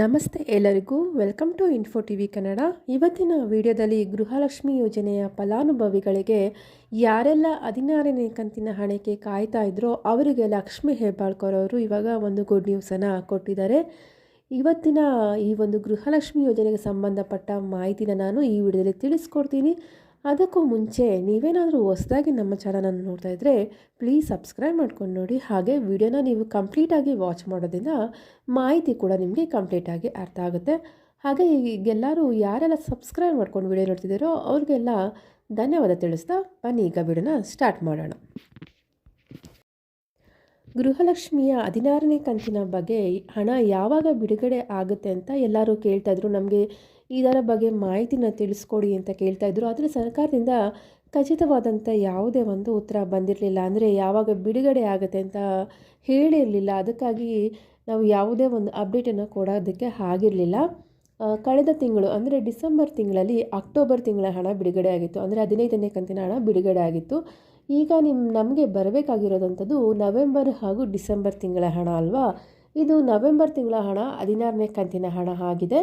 ನಮಸ್ತೆ ಎಲ್ಲರಿಗೂ. Welcome to info T V Kannada ಇವತ್ತಿನ ವಿಡಿಯೋದಲ್ಲಿ ಗೃಹಲಕ್ಷ್ಮಿ ಯೋಜನೆಯ ಫಲಾನುಭವಿಗಳಿಗೆ ಯಾರೆಲ್ಲ ಹದಿನಾರನೇ ಕಂತಿನ ಹಣಕ್ಕೆ ಕಾಯ್ತಾ ಇದ್ರೋ ಅವರಿಗೆ ಲಕ್ಷ್ಮಿ ಹೆಬ್ಬಾಳ್ಕರ್ ಅವರು ಇವಾಗ ಒಂದು ಗುಡ್ ನ್ಯೂಸನ್ನು ಕೊಟ್ಟಿದ್ದಾರೆ. ಇವತ್ತಿನ ಈ ಒಂದು ಗೃಹಲಕ್ಷ್ಮಿ ಯೋಜನೆಗೆ ಸಂಬಂಧಪಟ್ಟ ಮಾಹಿತಿನ ನಾನು ಈ ವಿಡಿಯೋದಲ್ಲಿ ತಿಳಿಸ್ಕೊಡ್ತೀನಿ. ಅದಕ್ಕೂ ಮುಂಚೆ ನೀವೇನಾದರೂ ಹೊಸದಾಗಿ ನಮ್ಮ ಚಾನಲನ್ನು ನೋಡ್ತಾ ಇದ್ದರೆ ಪ್ಲೀಸ್ ಸಬ್ಸ್ಕ್ರೈಬ್ ಮಾಡ್ಕೊಂಡು ನೋಡಿ. ಹಾಗೆ ವಿಡಿಯೋನ ನೀವು ಕಂಪ್ಲೀಟಾಗಿ ವಾಚ್ ಮಾಡೋದ್ರಿಂದ ಮಾಹಿತಿ ಕೂಡ ನಿಮಗೆ ಕಂಪ್ಲೀಟಾಗಿ ಅರ್ಥ ಆಗುತ್ತೆ. ಹಾಗೆ ಈಗೆಲ್ಲರೂ ಯಾರೆಲ್ಲ ಸಬ್ಸ್ಕ್ರೈಬ್ ಮಾಡ್ಕೊಂಡು ವಿಡಿಯೋ ನೋಡ್ತಿದ್ದೀರೋ ಅವ್ರಿಗೆಲ್ಲ ಧನ್ಯವಾದ ತಿಳಿಸ್ತಾ ಬನ್ನಿ, ಈಗ ವಿಡಿಯೋನ ಸ್ಟಾರ್ಟ್ ಮಾಡೋಣ. ಗೃಹಲಕ್ಷ್ಮಿಯ ಹದಿನಾರನೇ ಕಂತಿನ ಬಗ್ಗೆ ಹಣ ಯಾವಾಗ ಬಿಡುಗಡೆ ಆಗುತ್ತೆ ಅಂತ ಎಲ್ಲರೂ ಕೇಳ್ತಾಯಿದ್ರು ನಮಗೆ ಇದರ ಬಗ್ಗೆ ಮಾಹಿತಿನ ತಿಳಿಸ್ಕೊಡಿ ಅಂತ ಕೇಳ್ತಾ ಇದ್ದರು ಆದರೆ ಸರ್ಕಾರದಿಂದ ಖಚಿತವಾದಂಥ ಯಾವುದೇ ಒಂದು ಉತ್ತರ ಬಂದಿರಲಿಲ್ಲ. ಅಂದರೆ ಯಾವಾಗ ಬಿಡುಗಡೆ ಆಗುತ್ತೆ ಅಂತ ಹೇಳಿರಲಿಲ್ಲ. ಅದಕ್ಕಾಗಿ ನಾವು ಯಾವುದೇ ಒಂದು ಅಪ್ಡೇಟನ್ನು ಕೊಡೋದಕ್ಕೆ ಆಗಿರಲಿಲ್ಲ. ಕಳೆದ ತಿಂಗಳು, ಅಂದರೆ ಡಿಸೆಂಬರ್ ತಿಂಗಳಲ್ಲಿ ಅಕ್ಟೋಬರ್ ತಿಂಗಳ ಹಣ ಬಿಡುಗಡೆ ಆಗಿತ್ತು. ಅಂದರೆ ಹದಿನೈದನೇ ಕಂತಿನ ಹಣ ಬಿಡುಗಡೆ ಆಗಿತ್ತು. ಈಗ ನಿಮ್ಮ ನಮಗೆ ಬರಬೇಕಾಗಿರೋದಂಥದ್ದು ನವೆಂಬರ್ ಹಾಗೂ ಡಿಸೆಂಬರ್ ತಿಂಗಳ ಹಣ ಅಲ್ವಾ? ಇದು ನವೆಂಬರ್ ತಿಂಗಳ ಹಣ, ಹದಿನಾರನೇ ಕಂತಿನ ಹಣ ಆಗಿದೆ.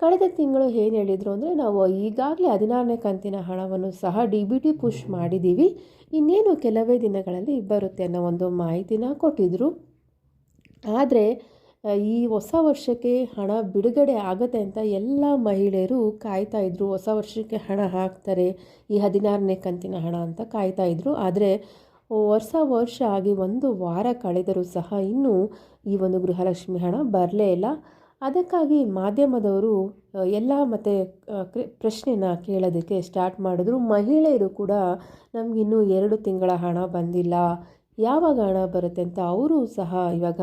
ಕಳೆದ ತಿಂಗಳು ಏನು ಹೇಳಿದರು ಅಂದರೆ ನಾವು ಈಗಾಗಲೇ ಹದಿನಾರನೇ ಕಂತಿನ ಹಣವನ್ನು ಸಹ ಡಿ ಬಿ ಟಿ ಪುಷ್ ಮಾಡಿದ್ದೀವಿ ಇನ್ನೇನು ಕೆಲವೇ ದಿನಗಳಲ್ಲಿ ಬರುತ್ತೆ ಅನ್ನೋ ಒಂದು ಮಾಹಿತಿನ ಕೊಟ್ಟಿದ್ದರು ಆದರೆ ಈ ಹೊಸ ವರ್ಷಕ್ಕೆ ಹಣ ಬಿಡುಗಡೆ ಆಗುತ್ತೆ ಅಂತ ಎಲ್ಲ ಮಹಿಳೆಯರು ಕಾಯ್ತಾ ಇದ್ದರು ಹೊಸ ವರ್ಷಕ್ಕೆ ಹಣ ಹಾಕ್ತಾರೆ, ಈ ಹದಿನಾರನೇ ಕಂತಿನ ಹಣ ಅಂತ ಕಾಯ್ತಾ ಇದ್ದರು ಆದರೆ ವರ್ಷ ವರ್ಷ ಆಗಿ ಒಂದು ವಾರ ಕಳೆದರೂ ಸಹ ಇನ್ನೂ ಈ ಒಂದು ಗೃಹಲಕ್ಷ್ಮಿ ಹಣ ಬರಲೇ ಇಲ್ಲ. ಅದಕ್ಕಾಗಿ ಮಾಧ್ಯಮದವರು ಎಲ್ಲ ಮತ್ತು ಪ್ರಶ್ನೆನ ಕೇಳೋದಕ್ಕೆ ಸ್ಟಾರ್ಟ್ ಮಾಡಿದ್ರು. ಮಹಿಳೆಯರು ಕೂಡ ನಮಗಿನ್ನೂ ಎರಡು ತಿಂಗಳ ಹಣ ಬಂದಿಲ್ಲ. ಯಾವಾಗ ಹಣ ಬರುತ್ತೆ ಅಂತ ಅವರು ಸಹ ಇವಾಗ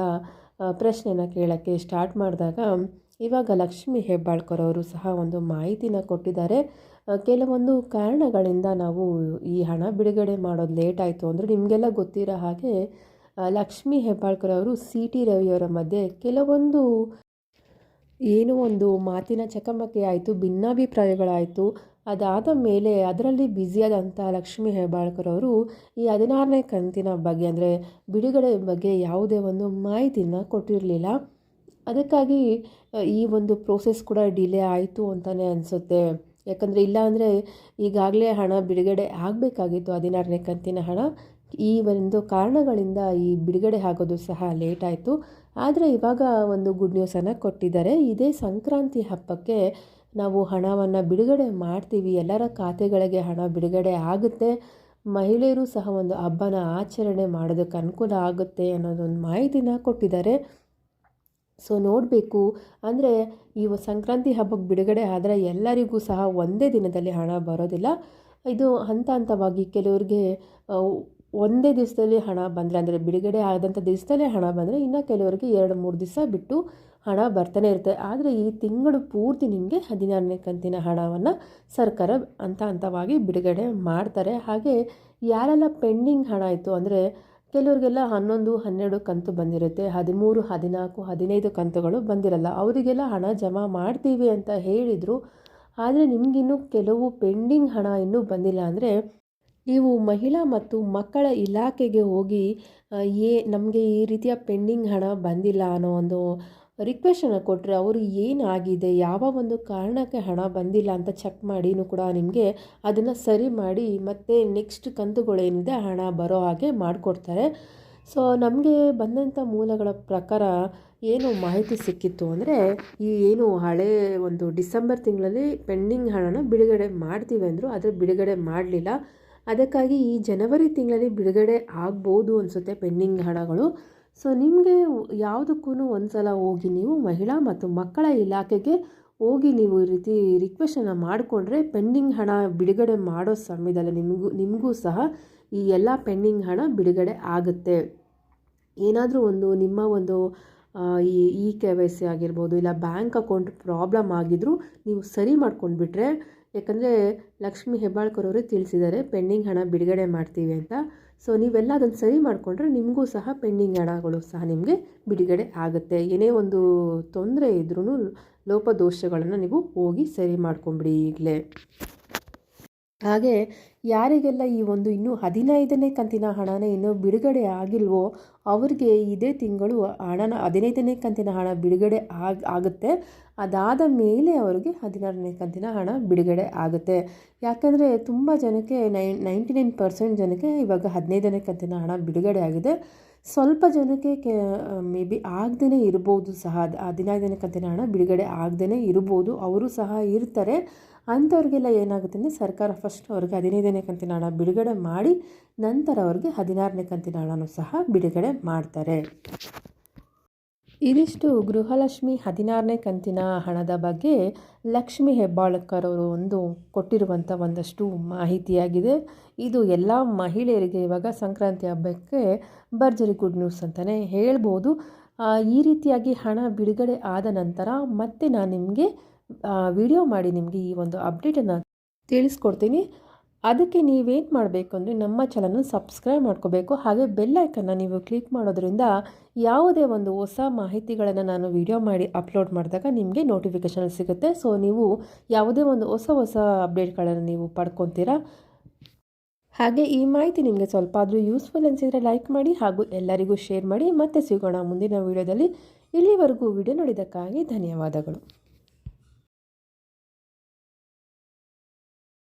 ಪ್ರಶ್ನೆನ ಕೇಳೋಕ್ಕೆ ಸ್ಟಾರ್ಟ್ ಮಾಡಿದಾಗ, ಇವಾಗ ಲಕ್ಷ್ಮಿ ಹೆಬ್ಬಾಳ್ಕರ್ ಅವರು ಸಹ ಒಂದು ಮಾಹಿತಿನ ಕೊಟ್ಟಿದ್ದಾರೆ. ಕೆಲವೊಂದು ಕಾರಣಗಳಿಂದ ನಾವು ಈ ಹಣ ಬಿಡುಗಡೆ ಮಾಡೋದು ಲೇಟ್ ಆಯಿತು ಅಂದರೆ ನಿಮಗೆಲ್ಲ ಗೊತ್ತಿರೋ ಹಾಗೆ ಲಕ್ಷ್ಮಿ ಹೆಬ್ಬಾಳ್ಕರ್ ಅವರು ಸಿ ಟಿ ರವಿಯವರ ಮಧ್ಯೆ ಕೆಲವೊಂದು ಏನೋ ಒಂದು ಮಾತಿನ ಚಕಮಕಿ ಆಯಿತು, ಭಿನ್ನಾಭಿಪ್ರಾಯಗಳಾಯಿತು. ಅದಾದ ಮೇಲೆ ಅದರಲ್ಲಿ ಬ್ಯುಸಿಯಾದಂಥ ಲಕ್ಷ್ಮಿ ಹೆಬ್ಬಾಳ್ಕರ್ ಅವರು ಈ ಹದಿನಾರನೇ ಕಂತಿನ ಬಗ್ಗೆ, ಅಂದರೆ ಬಿಡುಗಡೆ ಬಗ್ಗೆ ಯಾವುದೇ ಒಂದು ಮಾಹಿತಿನ ಕೊಟ್ಟಿರಲಿಲ್ಲ. ಅದಕ್ಕಾಗಿ ಈ ಒಂದು ಪ್ರೋಸೆಸ್ ಕೂಡ ಡಿಲೇ ಆಯಿತು ಅಂತಲೇ ಅನಿಸುತ್ತೆ. ಯಾಕಂದರೆ ಇಲ್ಲಾಂದರೆ ಈಗಾಗಲೇ ಹಣ ಬಿಡುಗಡೆ ಆಗಬೇಕಾಗಿತ್ತು, ಹದಿನಾರನೇ ಕಂತಿನ ಹಣ. ಈ ಒಂದು ಕಾರಣಗಳಿಂದ ಈ ಬಿಡುಗಡೆ ಆಗೋದು ಸಹ ಲೇಟ್ ಆಯಿತು. ಆದರೆ ಇವಾಗ ಒಂದು ಗುಡ್ ನ್ಯೂಸನ್ನು ಕೊಟ್ಟಿದ್ದಾರೆ. ಇದೇ ಸಂಕ್ರಾಂತಿ ಹಬ್ಬಕ್ಕೆ ನಾವು ಹಣವನ್ನು ಬಿಡುಗಡೆ ಮಾಡ್ತೀವಿ. ಎಲ್ಲರ ಖಾತೆಗಳಿಗೆ ಹಣ ಬಿಡುಗಡೆ ಆಗುತ್ತೆ. ಮಹಿಳೆಯರು ಸಹ ಒಂದು ಹಬ್ಬನ ಆಚರಣೆ ಮಾಡೋದಕ್ಕೆ ಅನುಕೂಲ ಆಗುತ್ತೆ ಅನ್ನೋದೊಂದು ಮಾಹಿತಿನ ಕೊಟ್ಟಿದ್ದಾರೆ. ಸೊ ನೋಡಬೇಕು. ಅಂದರೆ ಈ ಸಂಕ್ರಾಂತಿ ಹಬ್ಬಕ್ಕೆ ಬಿಡುಗಡೆ ಆದರೆ ಎಲ್ಲರಿಗೂ ಸಹ ಒಂದೇ ದಿನದಲ್ಲಿ ಹಣ ಬರೋದಿಲ್ಲ. ಇದು ಹಂತ ಹಂತವಾಗಿ ಕೆಲವರಿಗೆ ಒಂದೇ ದಿವಸದಲ್ಲಿ ಹಣ ಬಂದರೆ, ಅಂದರೆ ಬಿಡುಗಡೆ ಆದಂಥ ದಿವಸದಲ್ಲೇ ಹಣ ಬಂದರೆ ಇನ್ನು ಕೆಲವರಿಗೆ ಎರಡು, ಮೂರು ದಿವಸ ಬಿಟ್ಟು ಹಣ ಬರ್ತಾನೆ ಇರುತ್ತೆ. ಆದರೆ ಈ ತಿಂಗಳು ಪೂರ್ತಿ ನಿಮಗೆ ಹದಿನಾರನೇ ಕಂತಿನ ಹಣವನ್ನು ಸರ್ಕಾರ ಹಂತ ಹಂತವಾಗಿ ಬಿಡುಗಡೆ ಮಾಡ್ತಾರೆ. ಹಾಗೆ ಯಾರೆಲ್ಲ ಪೆಂಡಿಂಗ್ ಹಣ ಇತ್ತು, ಅಂದರೆ ಕೆಲವರಿಗೆಲ್ಲ ಹನ್ನೊಂದು, ಹನ್ನೆರಡು ಕಂತು ಬಂದಿರುತ್ತೆ, ಹದಿಮೂರು, ಹದಿನಾಲ್ಕು, ಹದಿನೈದು ಕಂತುಗಳು ಬಂದಿರಲ್ಲ, ಅವರಿಗೆಲ್ಲ ಹಣ ಜಮಾ ಮಾಡ್ತೀವಿ ಅಂತ ಹೇಳಿದರು. ಆದರೆ ನಿಮಗಿನ್ನೂ ಕೆಲವು ಪೆಂಡಿಂಗ್ ಹಣ ಇನ್ನೂ ಬಂದಿಲ್ಲ ಅಂದರೆ ನೀವು ಮಹಿಳಾ ಮತ್ತು ಮಕ್ಕಳ ಇಲಾಖೆಗೆ ಹೋಗಿ ಏ, ನಮಗೆ ಈ ರೀತಿಯ ಪೆಂಡಿಂಗ್ ಹಣ ಬಂದಿಲ್ಲ ಅನ್ನೋ ಒಂದು ರಿಕ್ವೆಸ್ಟನ್ನು ಕೊಟ್ಟರೆ ಅವರು ಏನಾಗಿದೆ? ಯಾವ ಒಂದು ಕಾರಣಕ್ಕೆ ಹಣ ಬಂದಿಲ್ಲ ಅಂತ ಚೆಕ್ ಮಾಡಿನೂ ಕೂಡ ನಿಮಗೆ ಅದನ್ನು ಸರಿ ಮಾಡಿ ಮತ್ತು ನೆಕ್ಸ್ಟ್ ಕಂತುಗಳೇನಿದೆ ಹಣ ಬರೋ ಹಾಗೆ ಮಾಡಿಕೊಡ್ತಾರೆ. ಸೊ ನಮಗೆ ಬಂದಂಥ ಮೂಲಗಳ ಪ್ರಕಾರ ಏನು ಮಾಹಿತಿ ಸಿಕ್ಕಿತ್ತು ಅಂದರೆ, ಈ ಏನು ಹಳೆ ಒಂದು ಡಿಸೆಂಬರ್ ತಿಂಗಳಲ್ಲಿ ಪೆಂಡಿಂಗ್ ಹಣನ ಬಿಡುಗಡೆ ಮಾಡ್ತೀವಿ ಅಂದರು, ಆದರೆ ಬಿಡುಗಡೆ ಮಾಡಲಿಲ್ಲ. ಅದಕ್ಕಾಗಿ ಈ ಜನವರಿ ತಿಂಗಳಲ್ಲಿ ಬಿಡುಗಡೆ ಆಗ್ಬೋದು ಅನಿಸುತ್ತೆ ಪೆಂಡಿಂಗ್ ಹಣಗಳು. ಸೊ, ನಿಮಗೆ ಯಾವುದಕ್ಕೂ ಒಂದು ಸಲ ಹೋಗಿ ನೀವು ಮಹಿಳಾ ಮತ್ತು ಮಕ್ಕಳ ಇಲಾಖೆಗೆ ಹೋಗಿ ನೀವು ಈ ರೀತಿ ರಿಕ್ವೆಸ್ಟನ್ನು ಮಾಡಿಕೊಂಡ್ರೆ ಪೆಂಡಿಂಗ್ ಹಣ ಬಿಡುಗಡೆ ಮಾಡೋ ಸಮಯದಲ್ಲಿ ನಿಮಗೂ ನಿಮಗೂ ಸಹ ಈ ಎಲ್ಲ ಪೆಂಡಿಂಗ್ ಹಣ ಬಿಡುಗಡೆ ಆಗುತ್ತೆ. ಏನಾದರೂ ಒಂದು ನಿಮ್ಮ ಒಂದು ಈ ಇ ಕೆ ವೈ ಸಿ ಆಗಿರ್ಬೋದು ಇಲ್ಲ ಬ್ಯಾಂಕ್ ಅಕೌಂಟ್ ಪ್ರಾಬ್ಲಮ್ ಆಗಿದ್ದರೂ ನೀವು ಸರಿ ಮಾಡ್ಕೊಂಡ್ಬಿಟ್ರೆ ಯಾಕಂದರೆ ಲಕ್ಷ್ಮಿ ಹೆಬ್ಬಾಳ್ಕರ್ ಅವರು ತಿಳಿಸಿದ್ದಾರೆ, ಪೆಂಡಿಂಗ್ ಹಣ ಬಿಡುಗಡೆ ಮಾಡ್ತೀವಿ ಅಂತ. ಸೊ ನೀವೆಲ್ಲ ಅದನ್ನು ಸರಿ ಮಾಡಿಕೊಂಡ್ರೆ ನಿಮಗೂ ಸಹ ಪೆಂಡಿಂಗ್ ಹಣಗಳು ಸಹ ನಿಮಗೆ ಬಿಡುಗಡೆ ಆಗುತ್ತೆ. ಏನೇ ಒಂದು ತೊಂದರೆ ಇದ್ರೂ ಲೋಪದೋಷಗಳನ್ನು ನೀವು ಹೋಗಿ ಸರಿ ಮಾಡ್ಕೊಂಬಿಡಿ ಈಗಲೇ. ಹಾಗೆ ಯಾರಿಗೆಲ್ಲ ಈ ಒಂದು ಇನ್ನೂ ಹದಿನೈದನೇ ಕಂತಿನ ಹಣನೇ ಇನ್ನೂ ಬಿಡುಗಡೆ ಆಗಿಲ್ವೋ ಅವ್ರಿಗೆ ಇದೇ ತಿಂಗಳು ಹಣನ ಹದಿನೈದನೇ ಕಂತಿನ ಹಣ ಬಿಡುಗಡೆ ಆಗ, ಆಗುತ್ತೆ. ಅದಾದ ಮೇಲೆ ಅವರಿಗೆ ಹದಿನಾರನೇ ಕಂತಿನ ಹಣ ಬಿಡುಗಡೆ ಆಗುತ್ತೆ. ಯಾಕಂದರೆ ತುಂಬ ಜನಕ್ಕೆ ನೈನ್ ನೈಂಟಿ ನೈನ್ ಪರ್ಸೆಂಟ್ ಜನಕ್ಕೆ ಇವಾಗ ಹದಿನೈದನೇ ಕಂತಿನ ಹಣ ಬಿಡುಗಡೆ ಆಗಿದೆ. ಸ್ವಲ್ಪ ಜನಕ್ಕೆ ಕೆ, ಮೇ ಬಿ ಆಗ್ದೇ ಇರ್ಬೋದು ಸಹ, ಹದಿನೈದನೇ ಕಂತಿನ ಹಣ ಬಿಡುಗಡೆ ಆಗ್ದೇ ಇರ್ಬೋದು, ಅವರು ಸಹ ಇರ್ತಾರೆ. ಅಂಥವ್ರಿಗೆಲ್ಲ ಏನಾಗುತ್ತೆ ಅಂದರೆ ಸರ್ಕಾರ ಫಸ್ಟ್ ಅವ್ರಿಗೆ ಹದಿನೈದನೇ ಕಂತಿನ ಹಣ ಬಿಡುಗಡೆ ಮಾಡಿ ನಂತರ ಅವ್ರಿಗೆ ಹದಿನಾರನೇ ಕಂತಿನ ಹಣನೂ ಸಹ ಬಿಡುಗಡೆ ಮಾಡ್ತಾರೆ. ಇದಿಷ್ಟು ಗೃಹಲಕ್ಷ್ಮಿ ಹದಿನಾರನೇ ಕಂತಿನ ಹಣದ ಬಗ್ಗೆ ಲಕ್ಷ್ಮಿ ಹೆಬ್ಬಾಳ್ಕರ್ ಅವರು ಒಂದು ಕೊಟ್ಟಿರುವಂಥ ಒಂದಷ್ಟು ಮಾಹಿತಿಯಾಗಿದೆ. ಇದು ಎಲ್ಲ ಮಹಿಳೆಯರಿಗೆ ಇವಾಗ ಸಂಕ್ರಾಂತಿ ಹಬ್ಬಕ್ಕೆ ಭರ್ಜರಿ ಗುಡ್ ನ್ಯೂಸ್ ಅಂತಲೇ ಹೇಳ್ಬೋದು. ಈ ರೀತಿಯಾಗಿ ಹಣ ಬಿಡುಗಡೆ ಆದ ನಂತರ ಮತ್ತೆ ನಾನು ನಿಮಗೆ ವಿಡಿಯೋ ಮಾಡಿ ನಿಮಗೆ ಈ ಒಂದು ಅಪ್ಡೇಟನ್ನು ತಿಳಿಸ್ಕೊಡ್ತೀನಿ. ಅದಕ್ಕೆ ನೀವೇನು ಮಾಡಬೇಕು ಅಂದರೆ ನಮ್ಮ ಚಾನಲ್ನ ಸಬ್ಸ್ಕ್ರೈಬ್ ಮಾಡ್ಕೋಬೇಕು. ಹಾಗೆ ಬೆಲ್ಲೈಕನ್ನು ನೀವು ಕ್ಲಿಕ್ ಮಾಡೋದ್ರಿಂದ ಯಾವುದೇ ಒಂದು ಹೊಸ ಮಾಹಿತಿಗಳನ್ನು ನಾನು ವಿಡಿಯೋ ಮಾಡಿ ಅಪ್ಲೋಡ್ ಮಾಡಿದಾಗ ನಿಮಗೆ ನೋಟಿಫಿಕೇಷನ್ ಸಿಗುತ್ತೆ. ಸೊ ನೀವು ಯಾವುದೇ ಒಂದು ಹೊಸ ಹೊಸ ಅಪ್ಡೇಟ್ಗಳನ್ನು ನೀವು ಪಡ್ಕೊತೀರಾ? ಹಾಗೆ ಈ ಮಾಹಿತಿ ನಿಮಗೆ ಸ್ವಲ್ಪ ಆದರೂ ಯೂಸ್ಫುಲ್ ಅನಿಸಿದರೆ ಲೈಕ್ ಮಾಡಿ ಹಾಗೂ ಎಲ್ಲರಿಗೂ ಶೇರ್ ಮಾಡಿ. ಮತ್ತೆ ಸಿಗೋಣ ಮುಂದಿನ ವಿಡಿಯೋದಲ್ಲಿ ಇಲ್ಲಿವರೆಗೂ ವಿಡಿಯೋ ನೋಡಿದ್ದಕ್ಕಾಗಿ ಧನ್ಯವಾದಗಳು.